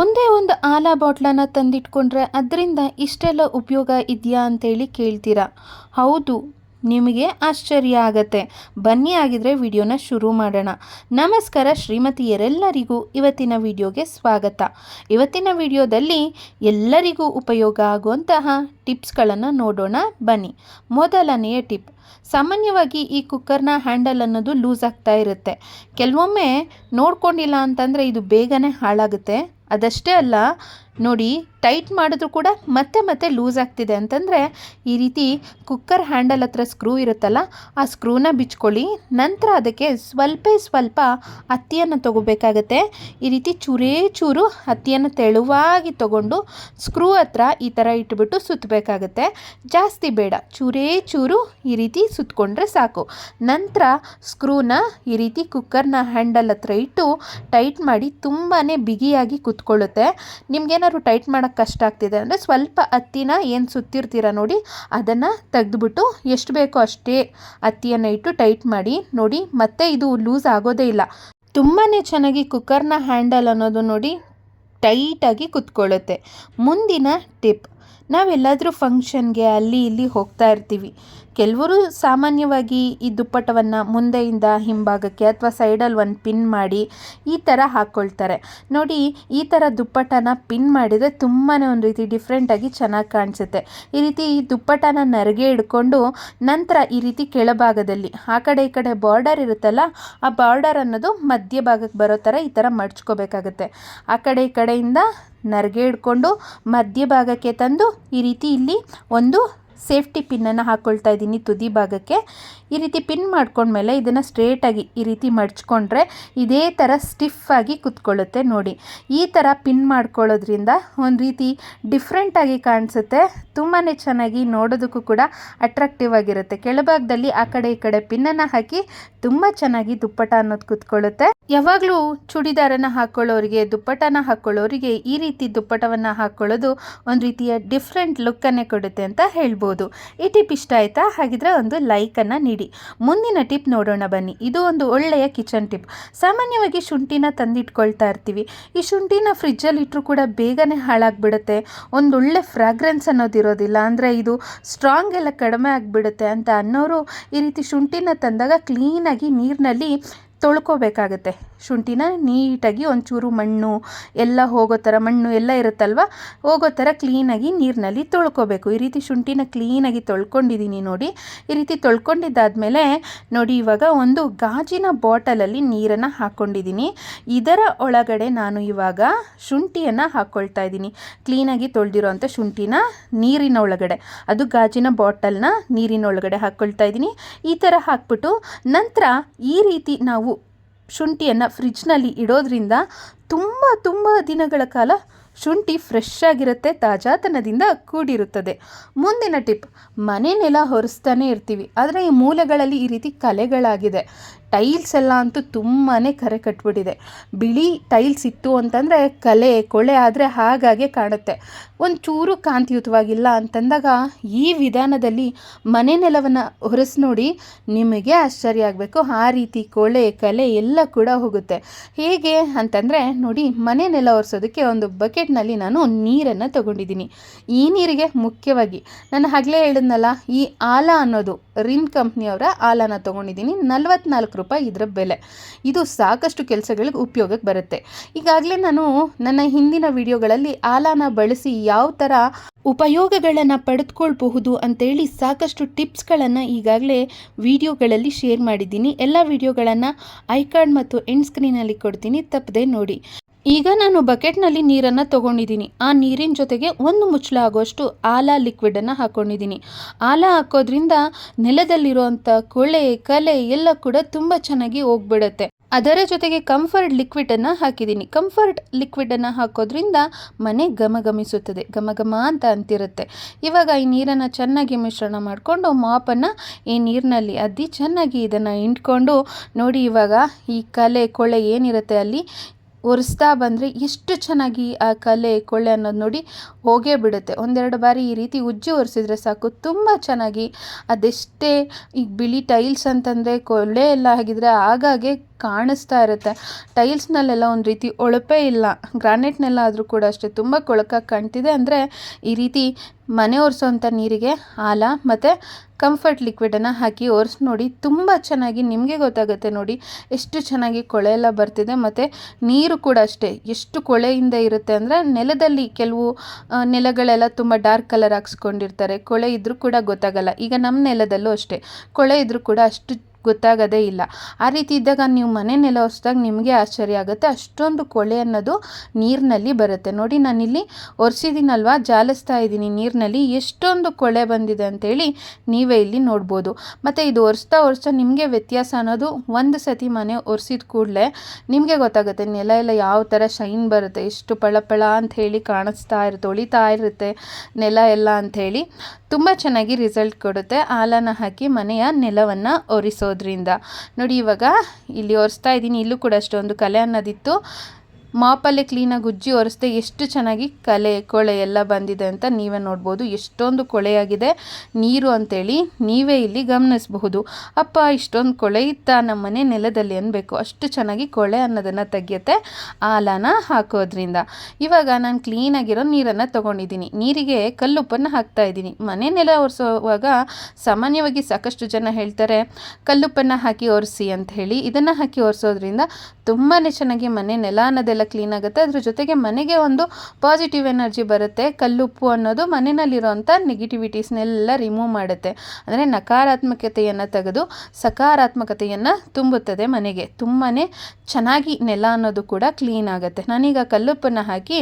ಒಂದೇ ಒಂದು ಆಲ ಬಾಟ್ಲನ್ನು ತಂದಿಟ್ಕೊಂಡ್ರೆ ಅದರಿಂದ ಇಷ್ಟೆಲ್ಲ ಉಪಯೋಗ ಇದೆಯಾ ಅಂತೇಳಿ ಕೇಳ್ತೀರಾ? ಹೌದು, ನಿಮಗೆ ಆಶ್ಚರ್ಯ ಆಗತ್ತೆ. ಬನ್ನಿ ಆಗಿದ್ರೆ ವಿಡಿಯೋನ ಶುರು ಮಾಡೋಣ. ನಮಸ್ಕಾರ ಶ್ರೀಮತಿಯರೆಲ್ಲರಿಗೂ ಇವತ್ತಿನ ವಿಡಿಯೋಗೆ ಸ್ವಾಗತ. ಇವತ್ತಿನ ವಿಡಿಯೋದಲ್ಲಿ ಎಲ್ಲರಿಗೂ ಉಪಯೋಗ ಆಗುವಂತಹ ಟಿಪ್ಸ್ಗಳನ್ನು ನೋಡೋಣ, ಬನ್ನಿ. ಮೊದಲನೆಯ ಟಿಪ್, ಸಾಮಾನ್ಯವಾಗಿ ಈ ಕುಕ್ಕರ್ನ ಹ್ಯಾಂಡಲ್ ಅನ್ನೋದು ಲೂಸ್ ಆಗ್ತಾ ಇರುತ್ತೆ. ಕೆಲವೊಮ್ಮೆ ನೋಡ್ಕೊಂಡಿಲ್ಲ ಅಂತಂದರೆ ಇದು ಬೇಗನೆ ಹಾಳಾಗುತ್ತೆ. ಅದಷ್ಟೇ ಅಲ್ಲ ನೋಡಿ, ಟೈಟ್ ಮಾಡಿದ್ರು ಕೂಡ ಮತ್ತೆ ಮತ್ತೆ ಲೂಸ್ ಆಗ್ತಿದೆ ಅಂತಂದರೆ ಈ ರೀತಿ ಕುಕ್ಕರ್ ಹ್ಯಾಂಡಲ್ ಹತ್ರ ಸ್ಕ್ರೂ ಇರುತ್ತಲ್ಲ, ಆ ಸ್ಕ್ರೂನ ಬಿಚ್ಕೊಳ್ಳಿ, ನಂತರ ಅದಕ್ಕೆ ಸ್ವಲ್ಪ ಸ್ವಲ್ಪ ಹತ್ತಿಯನ್ನು ತಗೋಬೇಕಾಗತ್ತೆ. ಈ ರೀತಿ ಚೂರೇ ಚೂರು ಹತ್ತಿಯನ್ನು ತೆಳುವಾಗಿ ತಗೊಂಡು ಸ್ಕ್ರೂ ಹತ್ರ ಈ ಥರ ಇಟ್ಬಿಟ್ಟು ಸುತ್ತಬೇಕಾಗತ್ತೆ ಜಾಸ್ತಿ ಬೇಡ, ಚೂರೇ ಚೂರು ಈ ರೀತಿ ಸುತ್ತಕೊಂಡ್ರೆ ಸಾಕು. ನಂತರ ಸ್ಕ್ರೂನ ಈ ರೀತಿ ಕುಕ್ಕರ್ನ ಹ್ಯಾಂಡಲ್ ಹತ್ರ ಇಟ್ಟು ಟೈಟ್ ಮಾಡಿ ತುಂಬಾ ಬಿಗಿಯಾಗಿ ಕುತ್ಕೊಳ್ಳುತ್ತೆ. ನಿಮ್ಗೇನಾದ್ರು ಟೈಟ್ ಮಾಡೋಕ್ಕೆ ಕಷ್ಟ ಆಗ್ತಿದೆ ಅಂದರೆ ಸ್ವಲ್ಪ ಹತ್ತಿನ ಏನು ಸುತ್ತಿರ್ತೀರ ನೋಡಿ, ಅದನ್ನು ತೆಗೆದುಬಿಟ್ಟು ಎಷ್ಟು ಬೇಕೋ ಅಷ್ಟೇ ಹತ್ತಿಯನ್ನು ಇಟ್ಟು ಟೈಟ್ ಮಾಡಿ ನೋಡಿ, ಮತ್ತೆ ಇದು ಲೂಸ್ ಆಗೋದೇ ಇಲ್ಲ. ತುಂಬಾ ಚೆನ್ನಾಗಿ ಕುಕ್ಕರ್ನ ಹ್ಯಾಂಡಲ್ ಅನ್ನೋದು ನೋಡಿ ಟೈಟಾಗಿ ಕುತ್ಕೊಳ್ಳುತ್ತೆ. ಮುಂದಿನ ಟಿಪ್, ನಾವೆಲ್ಲಾದರೂ ಫಂಕ್ಷನ್ಗೆ ಅಲ್ಲಿ ಇಲ್ಲಿ ಹೋಗ್ತಾ ಇರ್ತೀವಿ. ಕೆಲವರು ಸಾಮಾನ್ಯವಾಗಿ ಈ ದುಪ್ಪಟವನ್ನು ಮುಂದೆಯಿಂದ ಹಿಂಭಾಗಕ್ಕೆ ಅಥವಾ ಸೈಡಲ್ಲಿ ಒಂದು ಪಿನ್ ಮಾಡಿ ಈ ಥರ ಹಾಕ್ಕೊಳ್ತಾರೆ ನೋಡಿ, ಈ ಥರ ದುಪ್ಪಟನ ಪಿನ್ ಮಾಡಿದರೆ ತುಂಬಾ ಒಂದು ರೀತಿ ಡಿಫ್ರೆಂಟಾಗಿ ಚೆನ್ನಾಗಿ ಕಾಣಿಸುತ್ತೆ. ಈ ರೀತಿ ಈ ದುಪ್ಪಟನ ನರಗೆ ಹಿಡ್ಕೊಂಡು ನಂತರ ಈ ರೀತಿ ಕೆಳಭಾಗದಲ್ಲಿ, ಆ ಕಡೆ ಈ ಕಡೆ ಬಾರ್ಡರ್ ಇರುತ್ತಲ್ಲ, ಆ ಬಾರ್ಡರ್ ಅನ್ನೋದು ಮಧ್ಯ ಭಾಗಕ್ಕೆ ಬರೋ ಥರ ಈ ಥರ ಮಡ್ಚ್ಕೋಬೇಕಾಗತ್ತೆ. ಆ ಕಡೆ ಈ ಕಡೆಯಿಂದ ನರಗೆ ಹಿಡ್ಕೊಂಡು ಮಧ್ಯಭಾಗಕ್ಕೆ ತಂದು ಈ ರೀತಿ ಇಲ್ಲಿ ಒಂದು ಸೇಫ್ಟಿ ಪಿನ್ನನ್ನು ಹಾಕ್ಕೊಳ್ತಾ ಇದ್ದೀನಿ ತುದಿ ಭಾಗಕ್ಕೆ. ಈ ರೀತಿ ಪಿನ್ ಮಾಡ್ಕೊಂಡ್ಮೇಲೆ ಇದನ್ನು ಸ್ಟ್ರೇಟಾಗಿ ಈ ರೀತಿ ಮಡ್ಚ್ಕೊಂಡ್ರೆ ಇದೇ ಥರ ಸ್ಟಿಫಾಗಿ ಕುತ್ಕೊಳ್ಳುತ್ತೆ ನೋಡಿ. ಈ ಥರ ಪಿನ್ ಮಾಡ್ಕೊಳ್ಳೋದ್ರಿಂದ ಒಂದು ರೀತಿ ಡಿಫ್ರೆಂಟಾಗಿ ಕಾಣಿಸುತ್ತೆ. ತುಂಬಾ ಚೆನ್ನಾಗಿ ನೋಡೋದಕ್ಕೂ ಕೂಡ ಅಟ್ರಾಕ್ಟಿವ್ ಆಗಿರುತ್ತೆ. ಕೆಳಭಾಗದಲ್ಲಿ ಆ ಕಡೆ ಈ ಕಡೆ ಪಿನ್ನನ್ನು ಹಾಕಿ ತುಂಬ ಚೆನ್ನಾಗಿ ದುಪ್ಪಟ ಅನ್ನೋದು ಕುತ್ಕೊಳ್ಳುತ್ತೆ. ಯಾವಾಗಲೂ ಚೂಡಿದಾರನ ಹಾಕ್ಕೊಳ್ಳೋರಿಗೆ ದುಪ್ಪಟನ ಹಾಕ್ಕೊಳ್ಳೋರಿಗೆ ಈ ರೀತಿ ದುಪ್ಪಟವನ್ನು ಹಾಕ್ಕೊಳ್ಳೋದು ಒಂದು ರೀತಿಯ ಡಿಫ್ರೆಂಟ್ ಲುಕ್ಕನ್ನೇ ಕೊಡುತ್ತೆ ಅಂತ ಹೇಳ್ಬೋದು. ಈ ಟಿಪ್ ಇಷ್ಟ ಆಯಿತಾ? ಹಾಗಿದ್ರೆ ಒಂದು ಲೈಕನ್ನು ನೀಡಿ. ಮುಂದಿನ ಟಿಪ್ ನೋಡೋಣ ಬನ್ನಿ. ಇದು ಒಂದು ಒಳ್ಳೆಯ ಕಿಚನ್ ಟಿಪ್. ಸಾಮಾನ್ಯವಾಗಿ ಶುಂಠಿನ ತಂದಿಟ್ಕೊಳ್ತಾ ಇರ್ತೀವಿ. ಈ ಶುಂಠಿನ ಫ್ರಿಜ್ಜಲ್ಲಿ ಇಟ್ಟರು ಕೂಡ ಬೇಗನೆ ಹಾಳಾಗ್ಬಿಡುತ್ತೆ. ಒಂದು ಒಳ್ಳೆ ಫ್ರಾಗ್ರೆನ್ಸ್ ಅನ್ನೋದಿರೋದಿಲ್ಲ ಅಂದರೆ ಇದು ಸ್ಟ್ರಾಂಗ್ ಎಲ್ಲ ಕಡಿಮೆ ಆಗಿಬಿಡುತ್ತೆ ಅಂತ ಅನ್ನೋರು ಈ ರೀತಿ ಶುಂಠಿನ ತಂದಾಗ ಕ್ಲೀನಾಗಿ ನೀರಿನಲ್ಲಿ ತೊಳ್ಕೊಬೇಕಾಗತ್ತೆ. ಶುಂಠಿನ ನೀಟಾಗಿ ಒಂಚೂರು ಮಣ್ಣು, ಎಲ್ಲ ಹೋಗೋ ಥರ ಮಣ್ಣು ಎಲ್ಲ ಇರುತ್ತಲ್ವ? ಹೋಗೋ ಥರ ಕ್ಲೀನಾಗಿ ನೀರಿನಲ್ಲಿ ತೊಳ್ಕೊಬೇಕು. ಈ ರೀತಿ ಶುಂಠಿನ ಕ್ಲೀನಾಗಿ ತೊಳ್ಕೊಂಡಿದ್ದೀನಿ ನೋಡಿ. ಈ ರೀತಿ ತೊಳ್ಕೊಂಡಿದ್ದಾದಮೇಲೆ ನೋಡಿ, ಇವಾಗ ಒಂದು ಗಾಜಿನ ಬಾಟಲಲ್ಲಿ ನೀರನ್ನು ಹಾಕ್ಕೊಂಡಿದ್ದೀನಿ ಇದರ ಒಳಗಡೆ ನಾನು ಇವಾಗ ಶುಂಠಿಯನ್ನು ಹಾಕ್ಕೊಳ್ತಾ ಇದ್ದೀನಿ. ಕ್ಲೀನಾಗಿ ತೊಳೆದಿರೋ ಅಂಥ ಶುಂಠಿನ ನೀರಿನ ಒಳಗಡೆ. ಅದು ಗಾಜಿನ ಬಾಟಲ್ನ ನೀರಿನ ಒಳಗಡೆ ಹಾಕ್ಕೊಳ್ತಾ ಇದ್ದೀನಿ. ಈ ಥರ ಹಾಕ್ಬಿಟ್ಟು ನಂತರ ಈ ರೀತಿ ನಾವು ಶುಂಠಿಯನ್ನು ಫ್ರಿಜ್ನಲ್ಲಿ ಇಡೋದ್ರಿಂದ ತುಂಬ ತುಂಬ ದಿನಗಳ ಕಾಲ ಶುಂಠಿ ಫ್ರೆಶ್ ಆಗಿರುತ್ತೆ, ತಾಜಾತನದಿಂದ ಕೂಡಿರುತ್ತದೆ. ಮುಂದಿನ ಟಿಪ್ ಮನೆ ನೆಲ ಹೊರಿಸ್ತಾನೆ ಇರ್ತೀವಿ. ಆದರೆ ಈ ಮೂಲೆಗಳಲ್ಲಿ ಈ ರೀತಿ ಕಲೆಗಳಾಗಿದೆ. ಟೈಲ್ಸ್ ಎಲ್ಲ ಅಂತೂ ತುಂಬಾ ಕರೆ ಕಟ್ಬಿಟ್ಟಿದೆ. ಬಿಳಿ ಟೈಲ್ಸ್ ಇತ್ತು ಅಂತಂದರೆ ಕಲೆ, ಕೊಳೆ ಆದರೆ ಹಾಗಾಗೆ ಕಾಣುತ್ತೆ. ಒಂದು ಚೂರು ಕಾಂತಿಯುತವಾಗಿಲ್ಲ ಅಂತಂದಾಗ ಈ ವಿಧಾನದಲ್ಲಿ ಮನೆ ನೆಲವನ್ನು ಹೊರಸ್ ನೋಡಿ ನಿಮಗೆ ಆಶ್ಚರ್ಯ ಆಗಬೇಕು. ಆ ರೀತಿ ಕೊಳೆ, ಕಲೆ ಎಲ್ಲ ಕೂಡ ಹೋಗುತ್ತೆ. ಹೇಗೆ ಅಂತಂದರೆ ನೋಡಿ, ಮನೆ ನೆಲ ಒರೆಸೋದಕ್ಕೆ ಒಂದು ಬಕೆಟ್ನಲ್ಲಿ ನಾನು ನೀರನ್ನು ತಗೊಂಡಿದ್ದೀನಿ. ಈ ನೀರಿಗೆ ಮುಖ್ಯವಾಗಿ, ನಾನು ಹಾಗಲೇ ಹೇಳಿದ್ನಲ್ಲ, ಈ ಆಲ ಅನ್ನೋದು ರಿನ್ ಕಂಪ್ನಿಯವರ ಆಲನ ತೊಗೊಂಡಿದ್ದೀನಿ. ನಲ್ವತ್ನಾಲ್ಕು ರೂಪಾಯಿ ಇದರ ಬೆಲೆ. ಇದು ಸಾಕಷ್ಟು ಕೆಲಸಗಳಿಗೆ ಉಪಯೋಗಕ್ಕೆ ಬರುತ್ತೆ. ಈಗಾಗಲೇ ನಾನು ನನ್ನ ಹಿಂದಿನ ವಿಡಿಯೋಗಳಲ್ಲಿ ಆಲಾನ ಬಳಸಿ ಯಾವ ಥರ ಉಪಯೋಗಗಳನ್ನು ಪಡೆದುಕೊಳ್ಬಹುದು ಅಂತೇಳಿ ಸಾಕಷ್ಟು ಟಿಪ್ಸ್ಗಳನ್ನು ಈಗಾಗಲೇ ವಿಡಿಯೋಗಳಲ್ಲಿ ಶೇರ್ ಮಾಡಿದ್ದೀನಿ. ಎಲ್ಲ ವಿಡಿಯೋಗಳನ್ನು ಐ ಕಾರ್ಡ್ ಮತ್ತು ಎಂಡ್ ಸ್ಕ್ರೀನಲ್ಲಿ ಕೊಡ್ತೀನಿ. ತಪ್ಪದೆ ನೋಡಿ. ಈಗ ನಾನು ಬಕೆಟ್ನಲ್ಲಿ ನೀರನ್ನು ತೊಗೊಂಡಿದ್ದೀನಿ. ಆ ನೀರಿನ ಜೊತೆಗೆ ಒಂದು ಮುಚ್ಚಳ ಆಗೋಷ್ಟು ಆಲ ಲಿಕ್ವಿಡನ್ನು ಹಾಕ್ಕೊಂಡಿದ್ದೀನಿ ಆಲ ಹಾಕೋದ್ರಿಂದ ನೆಲದಲ್ಲಿರುವಂಥ ಕೊಳೆ ಕಲೆ ಎಲ್ಲ ಕೂಡ ತುಂಬ ಚೆನ್ನಾಗಿ ಹೋಗ್ಬಿಡುತ್ತೆ. ಅದರ ಜೊತೆಗೆ ಕಂಫರ್ಟ್ ಲಿಕ್ವಿಡನ್ನು ಹಾಕಿದ್ದೀನಿ. ಕಂಫರ್ಟ್ ಲಿಕ್ವಿಡನ್ನು ಹಾಕೋದ್ರಿಂದ ಮನೆ ಘಮ ಘಮಿಸುತ್ತದೆ ಘಮ ಘಮ ಅಂತ ಅಂತಿರುತ್ತೆ. ಇವಾಗ ಈ ನೀರನ್ನು ಚೆನ್ನಾಗಿ ಮಿಶ್ರಣ ಮಾಡಿಕೊಂಡು ಮಾಪನ್ನು ಈ ನೀರಿನಲ್ಲಿ ಅದ್ದಿ ಚೆನ್ನಾಗಿ ಇದನ್ನು ಹಿಂಡ್ಕೊಂಡು ನೋಡಿ ಇವಾಗ ಈ ಕಲೆ ಕೊಳೆ ಏನಿರುತ್ತೆ ಅಲ್ಲಿ ಒರೆಸ್ತಾ ಬಂದರೆ ಎಷ್ಟು ಚೆನ್ನಾಗಿ ಆ ಕಲೆ, ಕೊಳ್ಳೆ ಅನ್ನೋದು ನೋಡಿ ಹೋಗೇ ಬಿಡುತ್ತೆ. ಒಂದೆರಡು ಬಾರಿ ಈ ರೀತಿ ಉಜ್ಜಿ ಒರೆಸಿದ್ರೆ ಸಾಕು. ತುಂಬ ಚೆನ್ನಾಗಿ ಅದೆಷ್ಟೇ ಈಗ ಬಿಳಿ ಟೈಲ್ಸ್ ಅಂತಂದರೆ ಕೊಳ್ಳೆ ಎಲ್ಲ ಆಗಿದ್ರೆ ಆಗಾಗೆ ಕಾಣಿಸ್ತಾ ಇರುತ್ತೆ. ಟೈಲ್ಸ್ನಲ್ಲೆಲ್ಲ ಒಂದು ರೀತಿ ಒಳಪೇ ಇಲ್ಲ. ಗ್ರಾನೈಟ್ನೆಲ್ಲ ಆದರೂ ಕೂಡ ಅಷ್ಟೇ ತುಂಬ ಕೊಳಕಾಗಿ ಕಾಣ್ತಿದೆ. ಅಂದರೆ ಈ ರೀತಿ ಮನೆ ಒರೆಸೋವಂಥ ನೀರಿಗೆ ಆಲ ಮತ್ತು ಕಂಫರ್ಟ್ ಲಿಕ್ವಿಡನ್ನು ಹಾಕಿ ಒರೆಸಿ ನೋಡಿ ತುಂಬ ಚೆನ್ನಾಗಿ ನಿಮಗೆ ಗೊತ್ತಾಗುತ್ತೆ ನೋಡಿ ಎಷ್ಟು ಚೆನ್ನಾಗಿ ಕೊಳೆ ಎಲ್ಲ ಬರ್ತಿದೆ ಮತ್ತು ನೀರು ಕೂಡ ಅಷ್ಟೇ ಎಷ್ಟು ಕೊಳೆಯಿಂದ ಇರುತ್ತೆ ಅಂದರೆ ನೆಲದಲ್ಲಿ ಕೆಲವು ನೆಲಗಳೆಲ್ಲ ತುಂಬ ಡಾರ್ಕ್ ಕಲರ್ ಹಾಕ್ಸ್ಕೊಂಡಿರ್ತಾರೆ. ಕೊಳೆ ಇದ್ದರೂ ಕೂಡ ಗೊತ್ತಾಗಲ್ಲ. ಈಗ ನಮ್ಮ ನೆಲದಲ್ಲೂ ಅಷ್ಟೇ. ಕೊಳೆ ಇದ್ದರೂ ಕೂಡ ಅಷ್ಟು ಗೊತ್ತಾಗೋದೇ ಇಲ್ಲ. ಆ ರೀತಿ ಇದ್ದಾಗ ನೀವು ಮನೆ ನೆಲ ಒರೆಸ್ದಾಗ ನಿಮಗೆ ಆಶ್ಚರ್ಯ ಆಗುತ್ತೆ. ಅಷ್ಟೊಂದು ಕೊಳೆ ಅನ್ನೋದು ನೀರಿನಲ್ಲಿ ಬರುತ್ತೆ. ನೋಡಿ, ನಾನಿಲ್ಲಿ ಒರೆಸಿದ್ದೀನಲ್ವ? ಜಾಲಿಸ್ತಾ ಇದ್ದೀನಿ ನೀರಿನಲ್ಲಿ. ಎಷ್ಟೊಂದು ಕೊಳೆ ಬಂದಿದೆ ಅಂತೇಳಿ ನೀವೇ ಇಲ್ಲಿ ನೋಡ್ಬೋದು. ಮತ್ತು ಇದು ಒರೆಸ್ತಾ ಒರೆಸ್ತಾ ನಿಮಗೆ ವ್ಯತ್ಯಾಸ ಅನ್ನೋದು ಒಂದು ಸತಿ ಮನೆ ಒರೆಸಿದ ಕೂಡಲೇ ನಿಮಗೆ ಗೊತ್ತಾಗುತ್ತೆ. ನೆಲ ಎಲ್ಲ ಯಾವ ಥರ ಶೈನ್ ಬರುತ್ತೆ, ಎಷ್ಟು ಪಳಪಳ ಅಂತ ಹೇಳಿ ಕಾಣಿಸ್ತಾ ಇರುತ್ತೆ ಹೊಳಿತಾ ಇರುತ್ತೆ ನೆಲ ಎಲ್ಲ ಅಂಥೇಳಿ ತುಂಬ ಚೆನ್ನಾಗಿ ರಿಸಲ್ಟ್ ಕೊಡುತ್ತೆ. ಆಲನ ಹಾಕಿ ಮನೆಯ ನೆಲವನ್ನು ಒರೆಸೋದ್ರಿಂದ ನೋಡಿ ಇವಾಗ ಇಲ್ಲಿ ಒರೆಸ್ತಾ ಇದ್ದೀನಿ. ಇಲ್ಲೂ ಕೂಡ ಅಷ್ಟೊಂದು ಕಲೆ ಅನ್ನೋದಿತ್ತು. ಮಾಪಲ್ಲೇ ಕ್ಲೀನಾಗಿ ಉಜ್ಜಿ ಒರೆಸ್ದೆ ಎಷ್ಟು ಚೆನ್ನಾಗಿ ಕಲೆ, ಕೊಳೆ ಎಲ್ಲ ಬಂದಿದೆ ಅಂತ ನೀವೇ ನೋಡ್ಬೋದು. ಎಷ್ಟೊಂದು ಕೊಳೆಯಾಗಿದೆ. ನೀರು ಅಂತೇಳಿ ನೀವೇ ಇಲ್ಲಿ ಗಮನಿಸಬಹುದು. ಅಪ್ಪ, ಇಷ್ಟೊಂದು ಕೊಳೆ ಇತ್ತ ನಮ್ಮ ಮನೆ ನೆಲದಲ್ಲಿ ಅನ್ಬೇಕು. ಅಷ್ಟು ಚೆನ್ನಾಗಿ ಕೊಳೆ ಅನ್ನೋದನ್ನು ತೆಗೆಯುತ್ತೆ ಆಲಾನ ಹಾಕೋದ್ರಿಂದ. ಇವಾಗ ನಾನು ಕ್ಲೀನಾಗಿರೋ ನೀರನ್ನು ತೊಗೊಂಡಿದ್ದೀನಿ. ನೀರಿಗೆ ಕಲ್ಲುಪ್ಪನ್ನು ಹಾಕ್ತಾ ಇದ್ದೀನಿ. ಮನೆ ನೆಲ ಒರೆಸೋವಾಗ ಸಾಮಾನ್ಯವಾಗಿ ಸಾಕಷ್ಟು ಜನ ಹೇಳ್ತಾರೆ, ಕಲ್ಲುಪ್ಪನ್ನು ಹಾಕಿ ಒರೆಸಿ ಅಂತ ಹೇಳಿ. ಇದನ್ನು ಹಾಕಿ ಒರೆಸೋದ್ರಿಂದ ತುಂಬಾ ಚೆನ್ನಾಗಿ ಮನೆ ನೆಲ ಅನ್ನೋದೆಲ್ಲ ಕ್ಲೀನ್ ಆಗುತ್ತೆ. ಅದ್ರ ಜೊತೆಗೆ ಮನೆಗೆ ಒಂದು ಪಾಸಿಟಿವ್ ಎನರ್ಜಿ ಬರುತ್ತೆ. ಕಲ್ಲುಪ್ಪು ಅನ್ನೋದು ಮನೆಯಲ್ಲಿರುವಂಥ ನೆಗೆಟಿವಿಟೀಸ್ನೆಲ್ಲ ರಿಮೂವ್ ಮಾಡುತ್ತೆ. ಅಂದರೆ ನಕಾರಾತ್ಮಕತೆಯನ್ನು ತೆಗೆದು ಸಕಾರಾತ್ಮಕತೆಯನ್ನು ತುಂಬುತ್ತದೆ ಮನೆಗೆ. ತುಂಬಾ ಚೆನ್ನಾಗಿ ನೆಲ ಅನ್ನೋದು ಕೂಡ ಕ್ಲೀನ್ ಆಗುತ್ತೆ. ನಾನೀಗ ಕಲ್ಲುಪ್ಪನ್ನು ಹಾಕಿ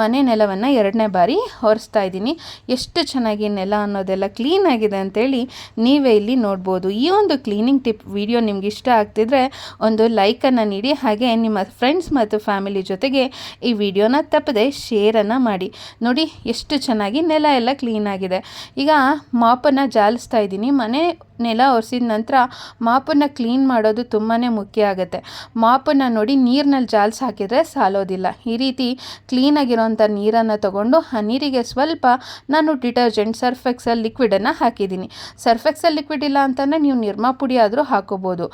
ಮನೆ ನೆಲವನ್ನು ಎರಡನೇ ಬಾರಿ ಹೊರಿಸ್ತಾ ಇದ್ದೀನಿ. ಎಷ್ಟು ಚೆನ್ನಾಗಿ ನೆಲ ಅನ್ನೋದೆಲ್ಲ ಕ್ಲೀನ್ ಆಗಿದೆ ಅಂತೇಳಿ ನೀವೇ ಇಲ್ಲಿ ನೋಡ್ಬೋದು. ಈ ಒಂದು ಕ್ಲೀನಿಂಗ್ ಟಿಪ್ ವಿಡಿಯೋ ನಿಮ್ಗೆ ಇಷ್ಟ ಆಗ್ತಿದ್ರೆ ಒಂದು ಲೈಕನ್ನು ನೀಡಿ. ಹಾಗೆ ನಿಮ್ಮ ಫ್ರೆಂಡ್ಸ್ ಮತ್ತು ಫ್ಯಾಮಿಲಿ ಜೊತೆಗೆ ಈ ವಿಡಿಯೋನ ತಪ್ಪದೆ ಶೇರನ್ನು ಮಾಡಿ. ನೋಡಿ ಎಷ್ಟು ಚೆನ್ನಾಗಿ ನೆಲ ಎಲ್ಲ ಕ್ಲೀನ್ ಆಗಿದೆ. ಈಗ ಮಾಪನ್ನು ಜಾಲಿಸ್ತಾ ಇದ್ದೀನಿ. ಮನೆ ನೆಲ ಒರೆಸಿದ ನಂತರ ಮಾಪನ್ನು ಕ್ಲೀನ್ ಮಾಡೋದು ತುಂಬಾ ಮುಖ್ಯ ಆಗುತ್ತೆ. ಮಾಪನ್ನು ನೋಡಿ ನೀರಿನಲ್ಲಿ ಜಾಲ್ಸ್ ಹಾಕಿದರೆ ಸಾಲೋದಿಲ್ಲ. ಈ ರೀತಿ ಕ್ಲೀನಾಗಿರೋಂಥ ನೀರನ್ನು ತಗೊಂಡು ಆ ನೀರಿಗೆ ಸ್ವಲ್ಪ ನಾನು ಡಿಟರ್ಜೆಂಟ್ ಸರ್ಫೆಕ್ಸಲ್ ಲಿಕ್ವಿಡನ್ನು ಹಾಕಿದ್ದೀನಿ. ಸರ್ಫೆಕ್ಸಲ್ ಲಿಕ್ವಿಡ್ ಇಲ್ಲ ಅಂತಂದರೆ ನೀವು ನಿರ್ಮಾ ಪುಡಿ ಆದರೂ ಹಾಕೋಬೋದು.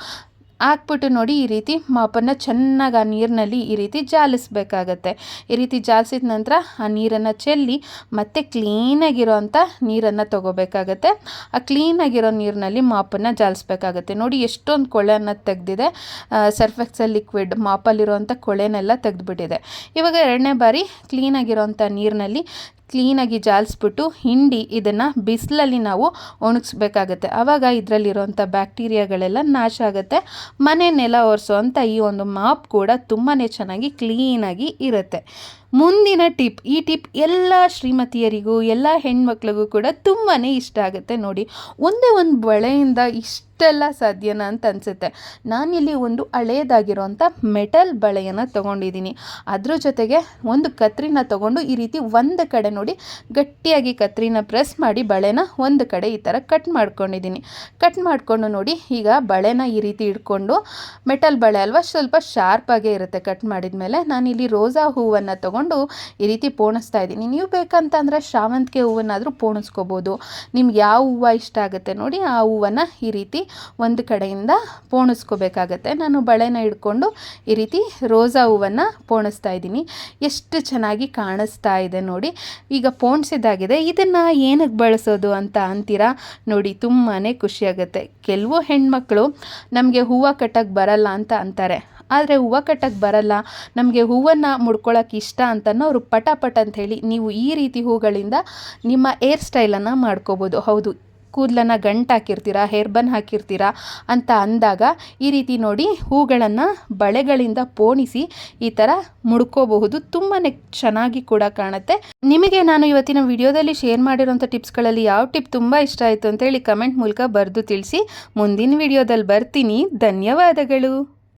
ಹಾಕ್ಬಿಟ್ಟು ನೋಡಿ ಈ ರೀತಿ ಮಾಪನ್ನು ಚೆನ್ನಾಗಿ ಆ ನೀರಿನಲ್ಲಿ ಈ ರೀತಿ ಜಾಲಿಸ್ಬೇಕಾಗತ್ತೆ. ಈ ರೀತಿ ಜಾಲಿಸಿದ ನಂತರ ಆ ನೀರನ್ನು ಚೆಲ್ಲಿ ಮತ್ತೆ ಕ್ಲೀನಾಗಿರೋ ಅಂಥ ನೀರನ್ನು ತೊಗೋಬೇಕಾಗತ್ತೆ. ಆ ಕ್ಲೀನಾಗಿರೋ ನೀರಿನಲ್ಲಿ ಮಾಪನ್ನು ಜಾಲಿಸ್ಬೇಕಾಗತ್ತೆ. ನೋಡಿ ಎಷ್ಟೊಂದು ಕೊಳೆ ಅನ್ನೋದು ತೆಗೆದಿದೆ ಸರ್ಫೆಕ್ಸಲ್ ಲಿಕ್ವಿಡ್ ಮಾಪಲ್ಲಿರೋಂಥ ಕೊಳೆನೆಲ್ಲ ತೆಗೆದುಬಿಟ್ಟಿದೆ. ಇವಾಗ ಎರಡನೇ ಬಾರಿ ಕ್ಲೀನಾಗಿರೋವಂಥ ನೀರಿನಲ್ಲಿ ಕ್ಲೀನಾಗಿ ಜಾಲಿಸ್ಬಿಟ್ಟು ಹಿಂಡಿ ಇದನ್ನು ಬಿಸಿಲಲ್ಲಿ ನಾವು ಒಣಗಿಸ್ಬೇಕಾಗತ್ತೆ. ಆವಾಗ ಇದರಲ್ಲಿರುವಂಥ ಬ್ಯಾಕ್ಟೀರಿಯಾಗಳೆಲ್ಲ ನಾಶ ಆಗುತ್ತೆ. ಮನೆ ನೆಲ ಒರೆಸುವಂಥ ಈ ಒಂದು ಮಾಪ್ ಕೂಡ ತುಂಬಾ ಚೆನ್ನಾಗಿ ಕ್ಲೀನಾಗಿ ಇರುತ್ತೆ. ಮುಂದಿನ ಟಿಪ್, ಈ ಟಿಪ್ ಎಲ್ಲ ಶ್ರೀಮತಿಯರಿಗೂ, ಎಲ್ಲ ಹೆಣ್ಮಕ್ಳಿಗೂ ಕೂಡ ತುಂಬಾ ಇಷ್ಟ ಆಗುತ್ತೆ ನೋಡಿ. ಒಂದೇ ಒಂದು ಬಳೆಯಿಂದ ಇಷ್ಟೆಲ್ಲ ಸಾಧ್ಯನಾ ಅಂತ ಅನಿಸುತ್ತೆ. ನಾನಿಲ್ಲಿ ಒಂದು ಹಳೆಯದಾಗಿರುವಂಥ ಮೆಟಲ್ ಬಳೆಯನ್ನು ತೊಗೊಂಡಿದ್ದೀನಿ. ಅದ್ರ ಜೊತೆಗೆ ಒಂದು ಕತ್ರಿನ ತೊಗೊಂಡು ಈ ರೀತಿ ಒಂದು ಕಡೆ ನೋಡಿ ಗಟ್ಟಿಯಾಗಿ ಕತ್ರಿನ ಪ್ರೆಸ್ ಮಾಡಿ ಬಳೆನ ಒಂದು ಕಡೆ ಈ ಥರ ಕಟ್ ಮಾಡ್ಕೊಂಡಿದ್ದೀನಿ. ಕಟ್ ಮಾಡಿಕೊಂಡು ನೋಡಿ ಈಗ ಬಳೆನ ಈ ರೀತಿ ಇಟ್ಕೊಂಡು ಮೆಟಲ್ ಬಳೆ ಅಲ್ವಾ ಸ್ವಲ್ಪ ಶಾರ್ಪಾಗೇ ಇರುತ್ತೆ ಕಟ್ ಮಾಡಿದ ಮೇಲೆ. ನಾನಿಲ್ಲಿ ರೋಸಾ ಹೂವನ್ನು ತೊಗೊಂಡು ಈ ರೀತಿ ಪೋಣಿಸ್ತಾ ಇದ್ದೀನಿ. ನೀವು ಬೇಕಂತಂದರೆ ಶಾವಂತಿಗೆ ಹೂವನ್ನಾದರೂ ಪೋಣಿಸ್ಕೋಬೋದು. ನಿಮ್ಗೆ ಯಾವ ಹೂವು ಇಷ್ಟ ಆಗುತ್ತೆ ನೋಡಿ ಆ ಹೂವನ್ನು ಈ ರೀತಿ ಒಂದು ಕಡೆಯಿಂದ ಪೋಣಿಸ್ಕೋಬೇಕಾಗತ್ತೆ. ನಾನು ಬಳೆನ ಹಿಡ್ಕೊಂಡು ಈ ರೀತಿ ರೋಸಾ ಹೂವನ್ನು ಪೋಣಿಸ್ತಾ ಇದ್ದೀನಿ. ಎಷ್ಟು ಚೆನ್ನಾಗಿ ಕಾಣಿಸ್ತಾ ಇದೆ ನೋಡಿ. ಈಗ ಪೋಣಿಸಿದಾಗಿದೆ. ಇದನ್ನು ಏನಕ್ಕೆ ಬಳಸೋದು ಅಂತ ಅಂತೀರಾ? ನೋಡಿ ತುಂಬಾ ಖುಷಿಯಾಗುತ್ತೆ. ಕೆಲವು ಹೆಣ್ಮಕ್ಳು ನಮಗೆ ಹೂವು ಕಟ್ಟಕ್ಕೆ ಬರಲ್ಲ ಅಂತ ಅಂತಾರೆ. ಆದರೆ ಹೂವು ಕಟ್ಟಕ್ಕೆ ಬರಲ್ಲ. ನಮಗೆ ಹೂವನ್ನು ಮುಡ್ಕೊಳ್ಳೋಕೆ ಇಷ್ಟ ಅಂತನೋ ಅವರು ಪಟ ಅಂತ ಹೇಳಿ ನೀವು ಈ ರೀತಿ ಹೂಗಳಿಂದ ನಿಮ್ಮ ಏರ್ ಸ್ಟೈಲನ್ನು ಮಾಡ್ಕೋಬೋದು. ಹೌದು ಕೂದಲನ್ನು ಗಂಟು ಹಾಕಿರ್ತೀರಾ ಹೇರ್ ಬನ್ ಹಾಕಿರ್ತೀರಾ ಅಂತ ಅಂದಾಗ ಈ ರೀತಿ ನೋಡಿ ಹೂಗಳನ್ನು ಬಳೆಗಳಿಂದ ಪೋಣಿಸಿ ಈ ಥರ ಮುಡ್ಕೋಬಹುದು. ತುಂಬಾ ಚೆನ್ನಾಗಿ ಕೂಡ ಕಾಣುತ್ತೆ. ನಿಮಗೆ ನಾನು ಇವತ್ತಿನ ವಿಡಿಯೋದಲ್ಲಿ ಶೇರ್ ಮಾಡಿರೋಂಥ ಟಿಪ್ಸ್ಗಳಲ್ಲಿ ಯಾವ ಟಿಪ್ ತುಂಬ ಇಷ್ಟ ಆಯಿತು ಅಂತೇಳಿ ಕಮೆಂಟ್ ಮೂಲಕ ಬರೆದು ತಿಳಿಸಿ. ಮುಂದಿನ ವಿಡಿಯೋದಲ್ಲಿ ಬರ್ತೀನಿ. ಧನ್ಯವಾದಗಳು.